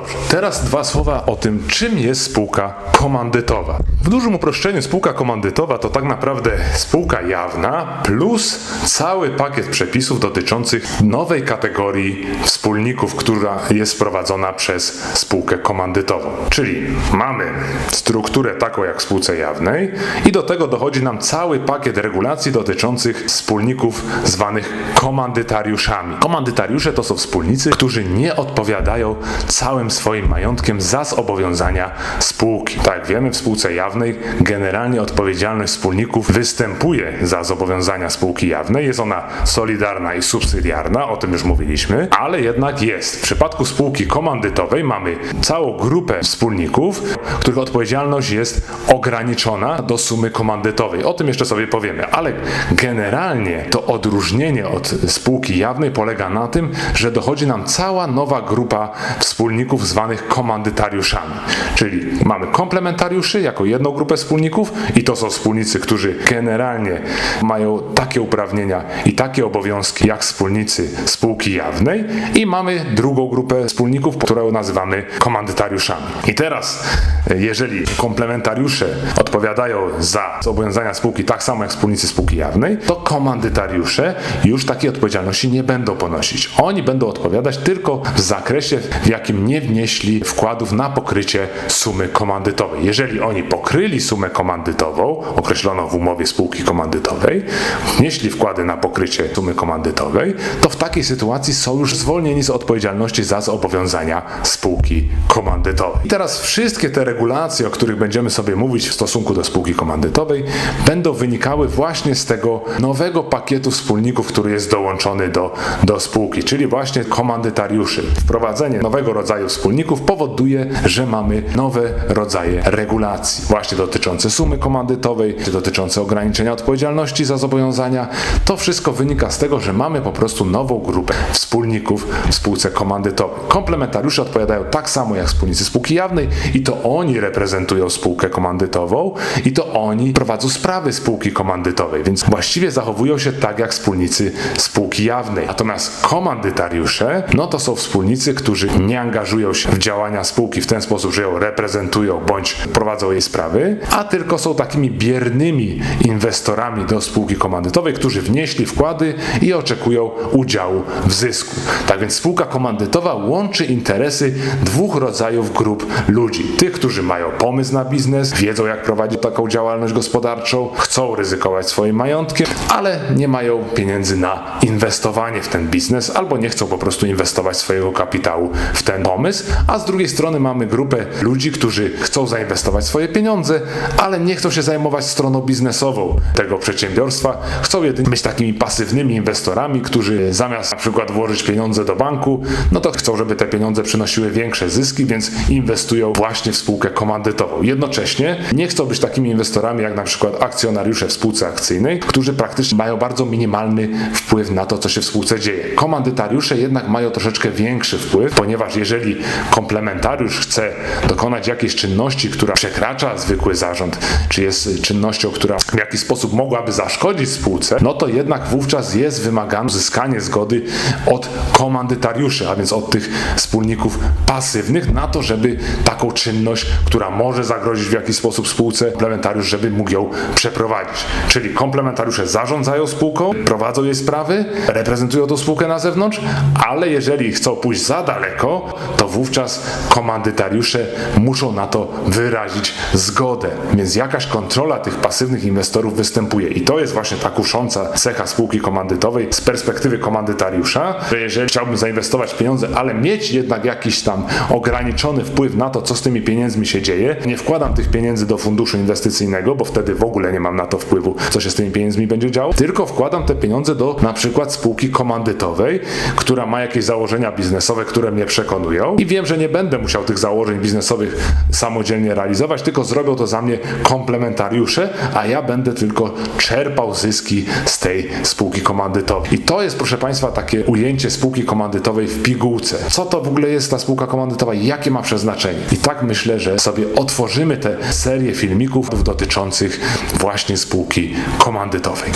Dobrze, teraz dwa słowa o tym, czym jest spółka komandytowa. W dużym uproszczeniu spółka komandytowa to tak naprawdę spółka jawna plus cały pakiet przepisów dotyczących nowej kategorii wspólników, która jest wprowadzona przez spółkę komandytową. Czyli mamy strukturę taką jak w spółce jawnej i do tego dochodzi nam cały pakiet regulacji dotyczących wspólników zwanych komandytariuszami. Komandytariusze to są wspólnicy, którzy nie odpowiadają całym swoim majątkiem za zobowiązania spółki. Tak jak wiemy, w spółce jawnej generalnie odpowiedzialność wspólników występuje za zobowiązania spółki jawnej. Jest ona solidarna i subsydiarna, o tym już mówiliśmy, ale jednak jest. W przypadku spółki komandytowej mamy całą grupę wspólników, których odpowiedzialność jest ograniczona do sumy komandytowej. O tym jeszcze sobie powiemy, ale generalnie to odróżnienie od spółki jawnej polega na tym, że dochodzi nam cała nowa grupa wspólników zwanych komandytariuszami. Czyli mamy komplementariuszy jako jedną grupę wspólników i to są wspólnicy, którzy generalnie mają takie uprawnienia i takie obowiązki jak wspólnicy spółki jawnej i mamy drugą grupę wspólników, którą nazywamy komandytariuszami. I teraz, jeżeli komplementariusze odpowiadają za zobowiązania spółki tak samo jak wspólnicy spółki jawnej, to komandytariusze już takiej odpowiedzialności nie będą ponosić. Oni będą odpowiadać tylko w zakresie, w jakim nie wnieśli wkładów na pokrycie sumy komandytowej. Jeżeli oni pokryli sumę komandytową, określoną w umowie spółki komandytowej, wnieśli wkłady na pokrycie sumy komandytowej, to w takiej sytuacji są już zwolnieni z odpowiedzialności za zobowiązania spółki komandytowej. I teraz wszystkie te regulacje, o których będziemy sobie mówić w stosunku do spółki komandytowej, będą wynikały właśnie z tego nowego pakietu wspólników, który jest dołączony do, do spółki, czyli właśnie komandytariuszy. Wprowadzenie nowego rodzaju wspólników powoduje, że mamy nowe rodzaje regulacji, właśnie dotyczące sumy komandytowej, czy dotyczące ograniczenia odpowiedzialności za zobowiązania. To wszystko wynika z tego, że mamy po prostu nową grupę wspólników w spółce komandytowej. Komplementariusze odpowiadają tak samo jak wspólnicy spółki jawnej i to oni reprezentują spółkę komandytową i to oni prowadzą sprawy spółki komandytowej, więc właściwie zachowują się tak jak wspólnicy spółki jawnej. Natomiast komandytariusze, no to są wspólnicy, którzy nie angażują się w działania spółki w ten sposób, że ją reprezentują bądź prowadzą jej sprawy, a tylko są takimi biernymi inwestorami do spółki komandytowej, którzy wnieśli wkłady i oczekują udziału w zysku. Tak więc spółka komandytowa łączy interesy dwóch rodzajów grup ludzi. Tych, którzy mają pomysł na biznes, wiedzą jak prowadzić taką działalność gospodarczą, chcą ryzykować swoim majątkiem, ale nie mają pieniędzy na inwestowanie w ten biznes albo nie chcą po prostu inwestować swojego kapitału w ten pomysł, a z drugiej strony mamy grupę ludzi, którzy chcą zainwestować swoje pieniądze, ale nie chcą się zajmować stroną biznesową tego przedsiębiorstwa, chcą jedynie być takimi pasywnymi inwestorami, którzy zamiast na przykład włożyć pieniądze do banku, no to chcą, żeby te pieniądze przynosiły większe zyski, więc inwestują właśnie w spółkę komandytową. Jednocześnie nie chcą być takimi inwestorami jak na przykład akcjonariusze w spółce akcyjnej, którzy praktycznie mają bardzo minimalny wpływ na to, co się w spółce dzieje. Komandytariusze jednak mają troszeczkę większy wpływ, ponieważ jeżeli komplementariusz chce dokonać jakiejś czynności, która przekracza zwykły zarząd, czy jest czynnością, która w jakiś sposób mogłaby zaszkodzić spółce, no to jednak wówczas jest wymagane uzyskanie zgody od komandytariuszy, a więc od tych wspólników pasywnych na to, żeby taką czynność, która może zagrozić w jakiś sposób spółce, komplementariusz, żeby mógł ją przeprowadzić. Czyli komplementariusze zarządzają spółką, prowadzą jej sprawy, reprezentują tą spółkę na zewnątrz, ale jeżeli chcą pójść za daleko, to wówczas komandytariusze muszą na to wyrazić zgodę. Więc jakaś kontrola tych pasywnych inwestorów występuje. I to jest właśnie ta kusząca cecha spółki komandytowej z perspektywy komandytariusza, że jeżeli chciałbym zainwestować pieniądze, ale mieć jednak jakiś tam ograniczony wpływ na to, co z tymi pieniędzmi się dzieje, nie wkładam tych pieniędzy do funduszu inwestycyjnego, bo wtedy w ogóle nie mam na to wpływu, co się z tymi pieniędzmi będzie działo, tylko wkładam te pieniądze do na przykład spółki komandytowej, która ma jakieś założenia biznesowe, które mnie przekonują i wiem, że nie będę musiał tych założeń biznesowych samodzielnie realizować, tylko zrobią to za mnie komplementariusze, a ja będę tylko czerpał zyski z tej spółki komandytowej. I to jest, proszę Państwa, takie ujęcie spółki komandytowej w pigułce. Co to w ogóle jest ta spółka komandytowa jakie ma przeznaczenie? I tak myślę, że sobie otworzymy tę serię filmików dotyczących właśnie spółki komandytowej.